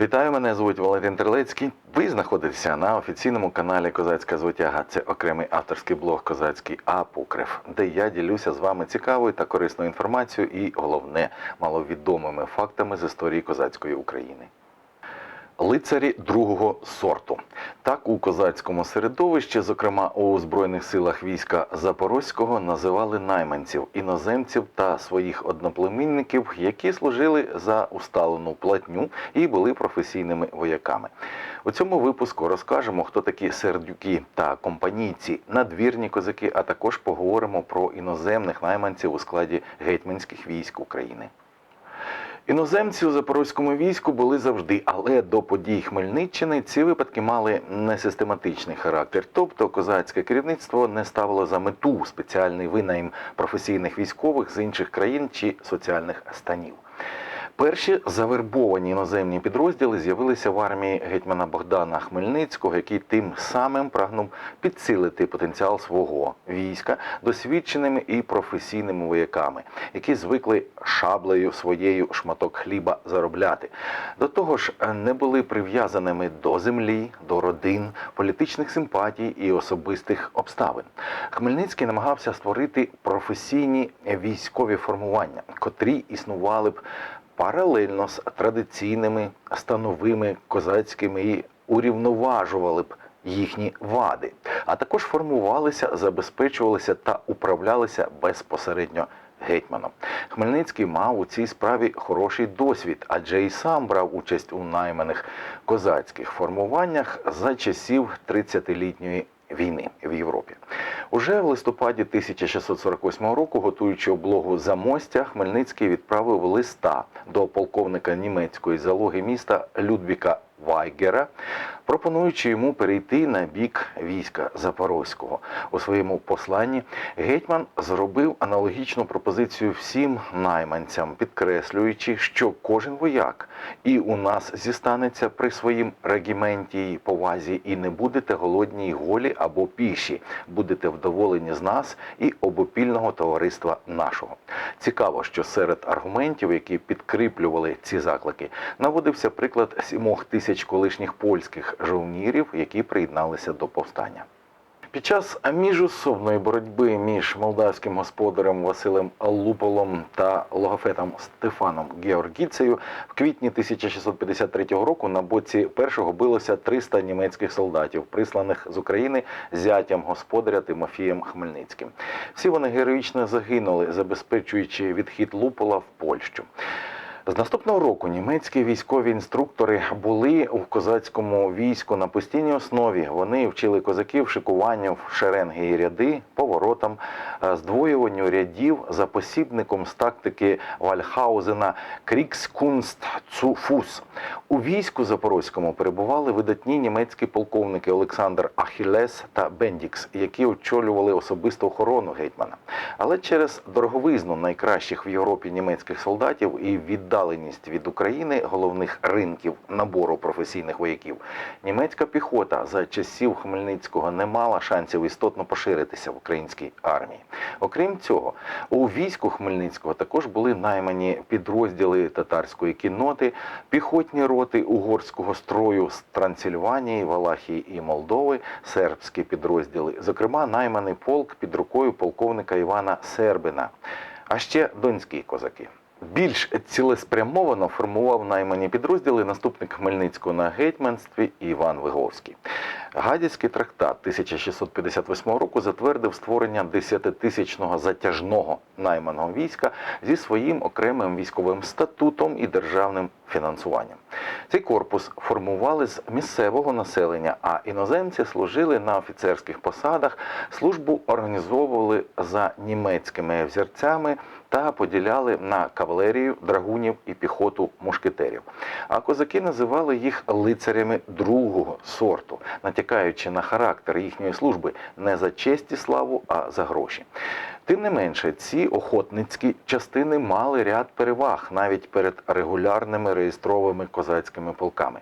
Вітаю, мене звуть Валентин Терлецький. Ви знаходитеся на офіційному каналі Козацька звитяга. Це окремий авторський блог Козацький Апокриф, де я ділюся з вами цікавою та корисною інформацією і головне маловідомими фактами з історії козацької України. Лицарі другого сорту. Так у козацькому середовищі, зокрема у Збройних силах війська Запорозького, називали найманців, іноземців та своїх одноплемінників, які служили за усталену платню і були професійними вояками. У цьому випуску розкажемо, хто такі сердюки та компанійці, надвірні козаки, а також поговоримо про іноземних найманців у складі гетьманських військ України. Іноземці у запорозькому війську були завжди, але до подій Хмельниччини ці випадки мали несистематичний характер. Тобто козацьке керівництво не ставило за мету спеціальний винайм професійних військових з інших країн чи соціальних станів. Перші завербовані іноземні підрозділи з'явилися в армії гетьмана Богдана Хмельницького, який тим самим прагнув підсилити потенціал свого війська досвідченими і професійними вояками, які звикли шаблею своєю шматок хліба заробляти. До того ж, не були прив'язаними до землі, до родин, політичних симпатій і особистих обставин. Хмельницький намагався створити професійні військові формування, котрі існували б паралельно з традиційними становими козацькими і урівноважували б їхні вади, а також формувалися, забезпечувалися та управлялися безпосередньо гетьманом. Хмельницький мав у цій справі хороший досвід, адже і сам брав участь у найманих козацьких формуваннях за часів 30-літньої війни в Європі. Уже в листопаді 1648 року, готуючи облогу Замостя, Хмельницький відправив листа до полковника німецької залоги міста Людвіка Вайгера, пропонуючи йому перейти на бік війська Запорозького. У своєму посланні гетьман зробив аналогічну пропозицію всім найманцям, підкреслюючи, що кожен вояк і у нас зістанеться при своїм регіменті і повазі, і не будете голодні й голі або піші, будете вдоволені з нас і обопільного товариства нашого. Цікаво, що серед аргументів, які підкріплювали ці заклики, наводився приклад сімох тисяч колишніх польських жовнірів, які приєдналися до повстання. Під час міжусобної боротьби між молдавським господарем Василем Луполом та логофетом Стефаном Георгіцею в квітні 1653 року на боці першого билося 300 німецьких солдатів, присланих з України зятям господаря Тимофієм Хмельницьким. Всі вони героїчно загинули, забезпечуючи відхід Лупола в Польщу. З наступного року німецькі військові інструктори були у козацькому війську на постійній основі. Вони вчили козаків шикуванню в шеренги і ряди, поворотам, е, здвоюванню рядів за посібником з тактики Вальхаузена Крікскунст Цуфус. У війську запорозькому перебували видатні німецькі полковники Олександр Ахілес та Бендікс, які очолювали особисту охорону гетьмана. Але через дороговизну найкращих в Європі німецьких солдатів і віддаленість від України головних ринків набору професійних вояків, німецька піхота за часів Хмельницького не мала шансів істотно поширитися в українській армії. Окрім цього, у війську Хмельницького також були наймані підрозділи татарської кінноти, піхотні роти угорського строю з Трансильванії, Валахії і Молдови, сербські підрозділи, зокрема найманий полк під рукою полковника Івана Сербина, а ще донські козаки. Більш цілеспрямовано формував наймані підрозділи наступник Хмельницького на гетьманстві Іван Виговський. Гадяцький трактат 1658 року затвердив створення 10-тисячного затяжного найманого війська зі своїм окремим військовим статутом і державним фінансуванням. Цей корпус формували з місцевого населення, а іноземці служили на офіцерських посадах, службу організовували за німецькими взірцями та поділяли на кавалерію, драгунів і піхоту мушкетерів. А козаки називали їх лицарями другого сорту, натякаючи на характер їхньої служби не за честь і славу, а за гроші. Тим не менше, ці охотницькі частини мали ряд переваг навіть перед регулярними реєстровими козацькими полками.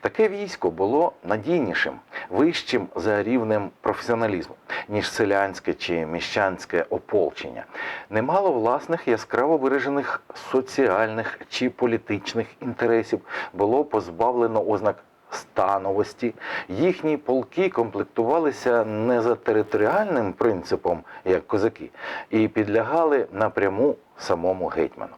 Таке військо було надійнішим, вищим за рівнем професіоналізму, ніж селянське чи міщанське ополчення. Не мало власних яскраво виражених соціальних чи політичних інтересів, було позбавлено ознак становості. Їхні полки комплектувалися не за територіальним принципом, як козаки, і підлягали напряму самому гетьману.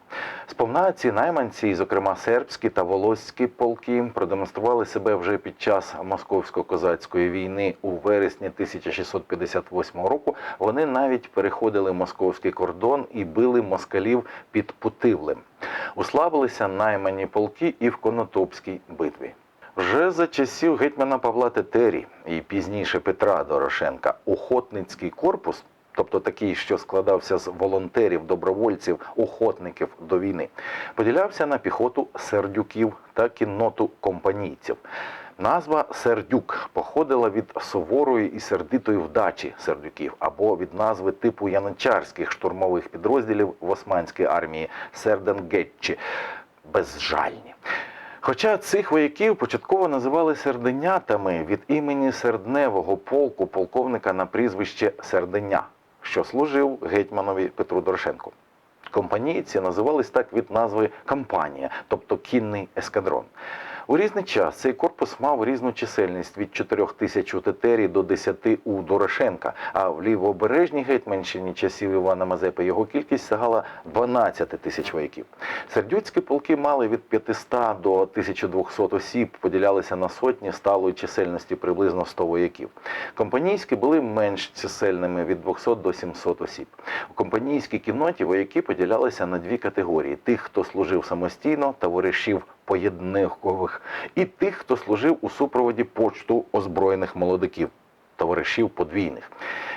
Сповна ці найманці, зокрема сербські та волоські полки, продемонстрували себе вже під час московсько-козацької війни у вересні 1658 року. Вони навіть переходили московський кордон і били москалів під Путивлем. Уславилися наймані полки і в Конотопській битві. Вже за часів гетьмана Павла Тетері і пізніше Петра Дорошенка охотницький корпус, тобто такий, що складався з волонтерів, добровольців, охотників до війни, поділявся на піхоту сердюків та кінноту компанійців. Назва сердюк походила від суворої і сердитої вдачі сердюків або від назви типу яничарських штурмових підрозділів в османській армії Серденгетчі безжальні. Хоча цих вояків початково називали серденятами від імені сердневого полку полковника на прізвище Серденя, що служив гетьманові Петру Дорошенку. Компанійці називались так від назви кампанія, тобто кінний ескадрон. У різний час цей корпус мав різну чисельність від 4 тисяч у Тетері до 10 у Дорошенка, а в лівобережній гетьманщині часів Івана Мазепи його кількість сягала 12 тисяч вояків. Сердюцькі полки мали від 500 до 1200 осіб, поділялися на сотні сталої чисельності приблизно 100 вояків. Компанійські були менш чисельними від 200 до 700 осіб. У компанійській кінноті вояки поділялися на дві категорії: тих, хто служив самостійно, товаришів поєдникових, і тих, хто служив у супроводі почту озброєних молодиків, товаришів подвійних,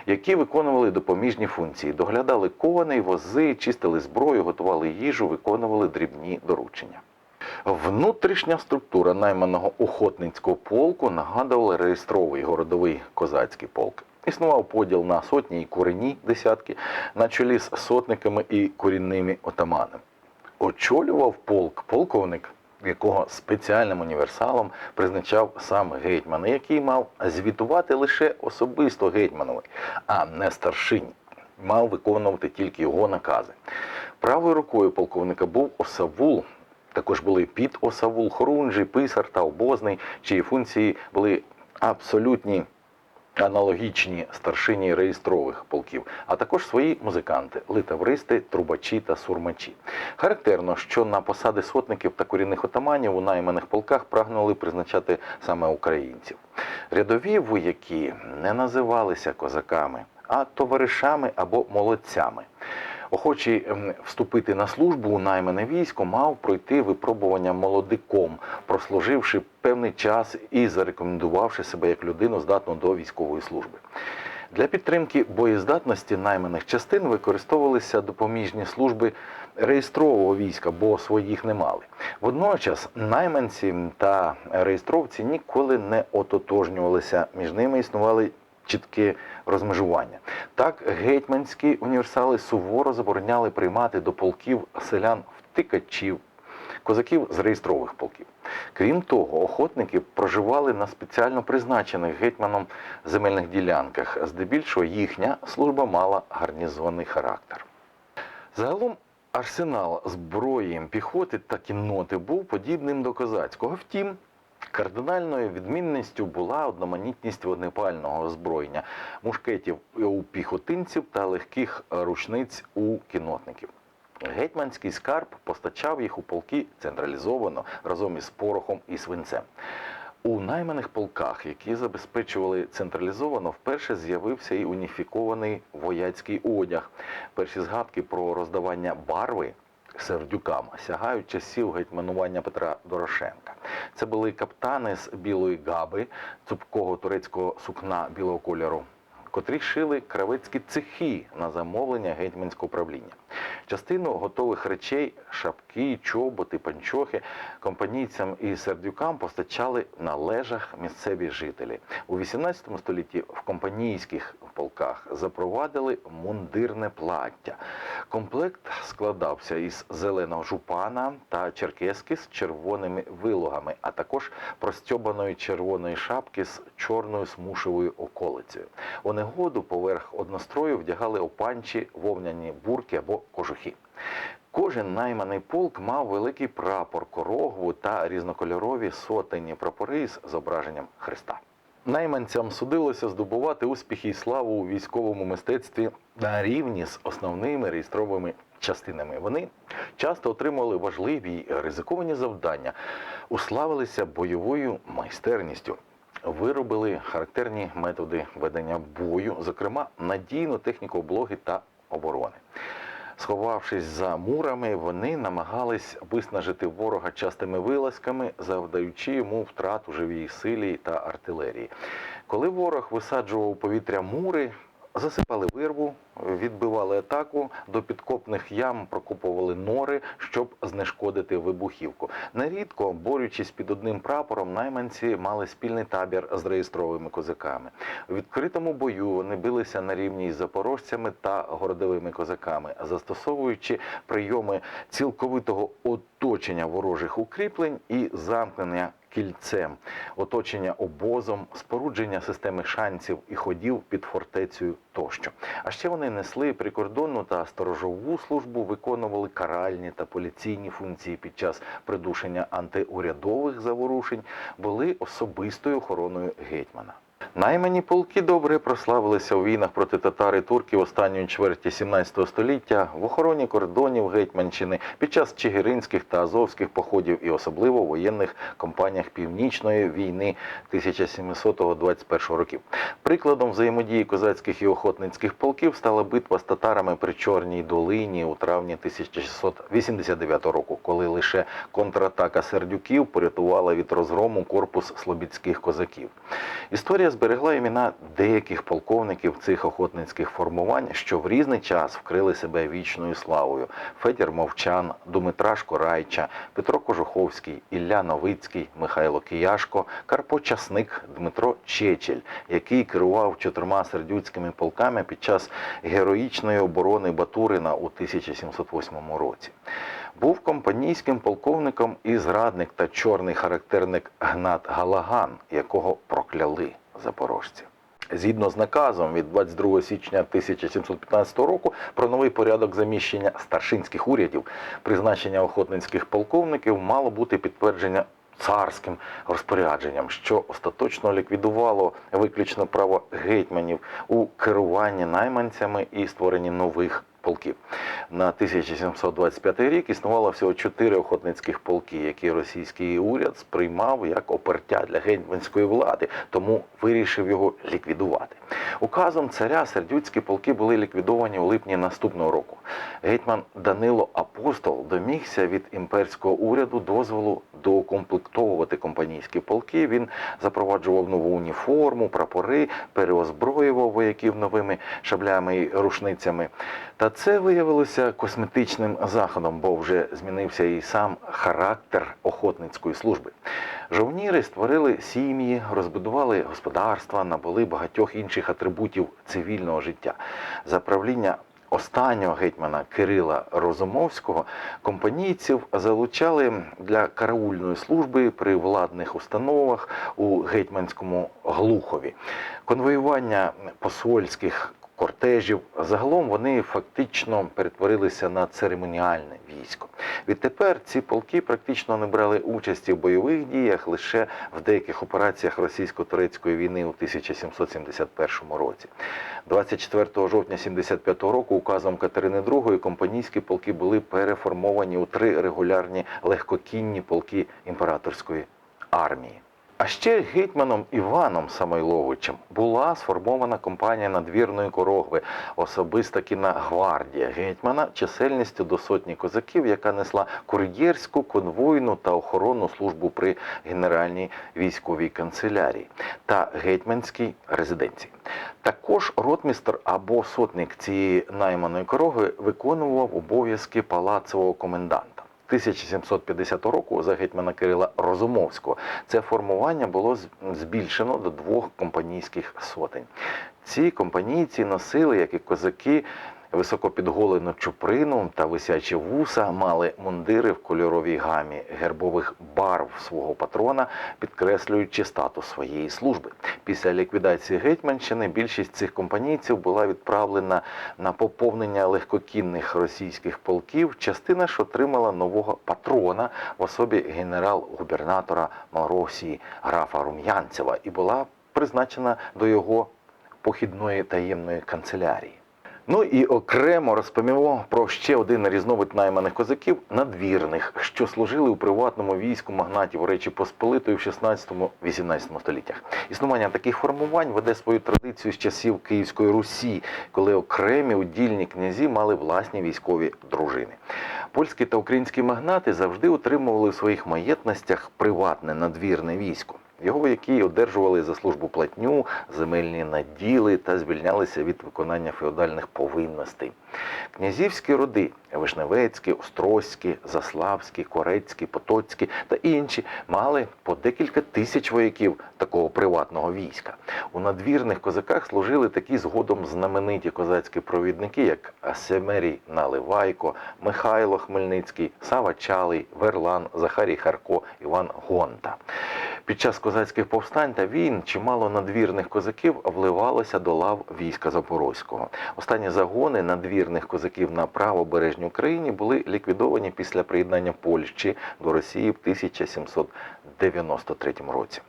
які виконували допоміжні функції, доглядали коней, вози, чистили зброю, готували їжу, виконували дрібні доручення. Внутрішня структура найманого охотницького полку нагадувала реєстровий городовий козацький полк. Існував поділ на сотні і курені десятки, на чолі з сотниками і корінними отаманами. Очолював полк полковник, якого спеціальним універсалом призначав сам гетьман, який мав звітувати лише особисто гетьманові, а не старшині. Мав виконувати тільки його накази. Правою рукою полковника був осавул. Також були під осавул, хорунжий, писар та обозний, чиї функції були абсолютні аналогічні старшині реєстрових полків, а також свої музиканти, литавристи, трубачі та сурмачі. Характерно, що на посади сотників та корінних отаманів у найманих полках прагнули призначати саме українців. Рядові вояки не називалися козаками, а товаришами або молодцями. Охочий ем, вступити на службу у наймане військо мав пройти випробування молодиком, прослуживши певний час і зарекомендувавши себе як людину, здатну до військової служби. Для підтримки боєздатності найманих частин використовувалися допоміжні служби реєстрового війська, бо своїх не мали. Водночас найманці та реєстровці ніколи не ототожнювалися. Між ними існували чітке розмежування. Так, гетьманські універсали суворо забороняли приймати до полків селян втикачів, козаків з реєстрових полків. Крім того, охотники проживали на спеціально призначених гетьманом земельних ділянках. Здебільшого їхня служба мала гарнізонний характер. Загалом арсенал зброї піхоти та кінноти був подібним до козацького. Втім, кардинальною відмінністю була одноманітність вогнепального озброєння мушкетів у піхотинців та легких рушниць у кіннотників. Гетьманський скарб постачав їх у полки централізовано разом із порохом і свинцем. У найманих полках, які забезпечували централізовано, вперше з'явився і уніфікований вояцький одяг. Перші згадки про роздавання барви сердюкам сягають часів гетьманування Петра Дорошенка. Це були каптани з білої габи, цупкого турецького сукна білого кольору, котрі шили кравецькі цехи на замовлення гетьманського правління. Частину готових речей, шапки, чоботи, панчохи компанійцям і сердюкам постачали на лежах місцеві жителі. У 18 столітті в компанійських полках запровадили мундирне плаття. Комплект складався із зеленого жупана та черкески з червоними вилогами, а також простьобаної червоної шапки з чорною смушевою околицею. У негоду поверх однострою вдягали опанчі, вовняні бурки або кожухи. Кожен найманий полк мав великий прапор, корогву та різнокольорові сотенні прапори з зображенням Христа. Найманцям судилося здобувати успіхи і славу у військовому мистецтві на рівні з основними реєстровими частинами. Вони часто отримували важливі й ризиковані завдання, уславилися бойовою майстерністю. Виробили характерні методи ведення бою, зокрема надійну техніку облоги та оборони. Сховавшись за мурами, вони намагались виснажити ворога частими вилазками, завдаючи йому втрат у живій силі та артилерії. Коли ворог висаджував у повітря мури, засипали вирву, відбивали атаку, до підкопних ям прокопували нори, щоб знешкодити вибухівку. Нерідко, борючись під одним прапором, найманці мали спільний табір з реєстровими козаками. У відкритому бою вони билися на рівні із запорожцями та городовими козаками, застосовуючи прийоми цілковитого оточення ворожих укріплень і замкнення кільцем, оточення обозом, спорудження системи шансів і ходів під фортецею тощо. А ще вони несли прикордонну та сторожову службу, виконували каральні та поліційні функції під час придушення антиурядових заворушень, були особистою охороною гетьмана. Наймані полки добре прославилися у війнах проти татар і турків останньої чверті 17 століття в охороні кордонів Гетьманщини під час чигиринських та азовських походів і особливо в воєнних кампаніях Північної війни 1700-21 років. Прикладом взаємодії козацьких і охотницьких полків стала битва з татарами при Чорній долині у травні 1689 року, коли лише контратака сердюків порятувала від розгрому корпус слобідських козаків. Історія зберегла імена деяких полковників цих охотницьких формувань, що в різний час вкрили себе вічною славою: Федір Мовчан, Думитра Шкорайча, Петро Кожуховський, Ілля Новицький, Михайло Кияшко, Карпо Часник, Дмитро Чечель, який керував чотирма сердюцькими полками під час героїчної оборони Батурина у 1708 році. Був компанійським полковником і зрадник та чорний характерник Гнат Галаган, якого прокляли запорожці. Згідно з наказом від 22 січня 1715 року про новий порядок заміщення старшинських урядів, призначення охотницьких полковників мало бути підтвердження царським розпорядженням, що остаточно ліквідувало виключно право гетьманів у керуванні найманцями і створенні нових полків. На 1725 рік існувало всього чотири охотницьких полки, які російський уряд сприймав як опертя для гетьманської влади, тому вирішив його ліквідувати. Указом царя сердюцькі полки були ліквідовані у липні наступного року. Гетьман Данило Апостол домігся від імперського уряду дозволу доукомплектовувати компанійські полки. Він запроваджував нову уніформу, прапори, переозброював вояків новими шаблями і рушницями. Та це виявилося косметичним заходом, бо вже змінився і сам характер охотницької служби. Жовніри створили сім'ї, розбудували господарства, набули багатьох інших атрибутів цивільного життя. За правління останнього гетьмана Кирила Розумовського компанійців залучали для караульної служби при владних установах у гетьманському Глухові. Конвоювання посольських кортежів. Загалом вони фактично перетворилися на церемоніальне військо. Відтепер ці полки практично не брали участі в бойових діях лише в деяких операціях російсько-турецької війни у 1771 році. 24 жовтня 75 року указом Катерини II компанійські полки були переформовані у три регулярні легкокінні полки імператорської армії. А ще гетьманом Іваном Самойловичем була сформована компанія надвірної корогви, особиста кіногвардія гетьмана чисельністю до сотні козаків, яка несла кур'єрську, конвойну та охоронну службу при Генеральній військовій канцелярії та гетьманській резиденції. Також ротмістр або сотник цієї найманої короги виконував обов'язки палацового коменданта. 1750 року за гетьмана Кирила Розумовського це формування було збільшено до двох компанійських сотень. Ці компанійці носили, як і козаки, високопідголену чуприну та висячі вуса, мали мундири в кольоровій гамі гербових барв свого патрона, підкреслюючи статус своєї служби. Після ліквідації Гетьманщини більшість цих компанійців була відправлена на поповнення легкокінних російських полків. Частина ж отримала нового патрона в особі генерал-губернатора Малоросії графа Рум'янцева і була призначена до його похідної таємної канцелярії. Ну і окремо розповімо про ще один різновид найманих козаків надвірних, що служили у приватному війську магнатів Речі Посполитої в 16-18 століттях. Існування таких формувань веде свою традицію з часів Київської Русі, коли окремі удільні князі мали власні військові дружини. Польські та українські магнати завжди утримували в своїх маєтностях приватне надвірне військо. Його вояки одержували за службу платню, земельні наділи та звільнялися від виконання феодальних повинностей. Князівські роди Вишневецькі, Острозькі, Заславські, Корецькі, Потоцькі та інші мали по декілька тисяч вояків такого приватного війська. У надвірних козаках служили такі згодом знамениті козацькі провідники, як Семерій Наливайко, Михайло Хмельницький, Сава Чалий, Верлан, Захарій Харко, Іван Гонта. Під час козацьких повстань та війн чимало надвірних козаків вливалося до лав війська Запорозького. Останні загони надвірних козаків на правобережній Україні були ліквідовані після приєднання Польщі до Росії в 1793 році.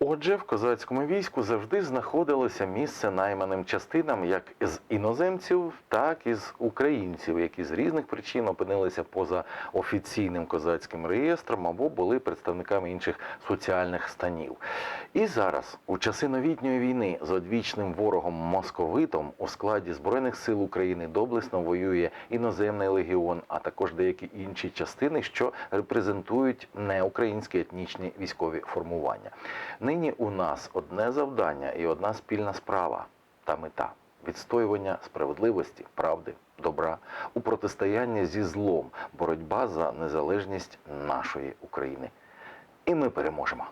Отже, в козацькому війську завжди знаходилося місце найманим частинам як із іноземців, так і з українців, які з різних причин опинилися поза офіційним козацьким реєстром або були представниками інших соціальних станів. І зараз, у часи новітньої війни з одвічним ворогом московитом у складі Збройних сил України доблесно воює іноземний легіон, а також деякі інші частини, що репрезентують неукраїнські етнічні військові формування. Нині у нас одне завдання і одна спільна справа та мета відстоювання справедливості, правди, добра у протистоянні зі злом, боротьба за незалежність нашої України. І ми переможемо.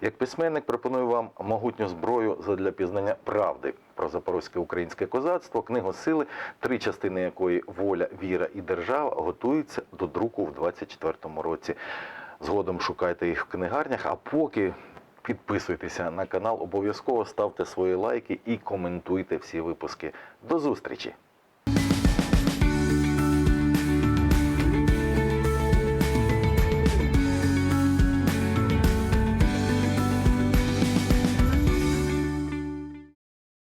Як письменник пропоную вам могутню зброю задля пізнання правди про запорозьке українське козацтво, книгу сили, три частини якої воля, віра і держава готуються до друку в 24-му році. Згодом шукайте їх в книгарнях, а поки підписуйтеся на канал, обов'язково ставте свої лайки і коментуйте всі випуски. До зустрічі!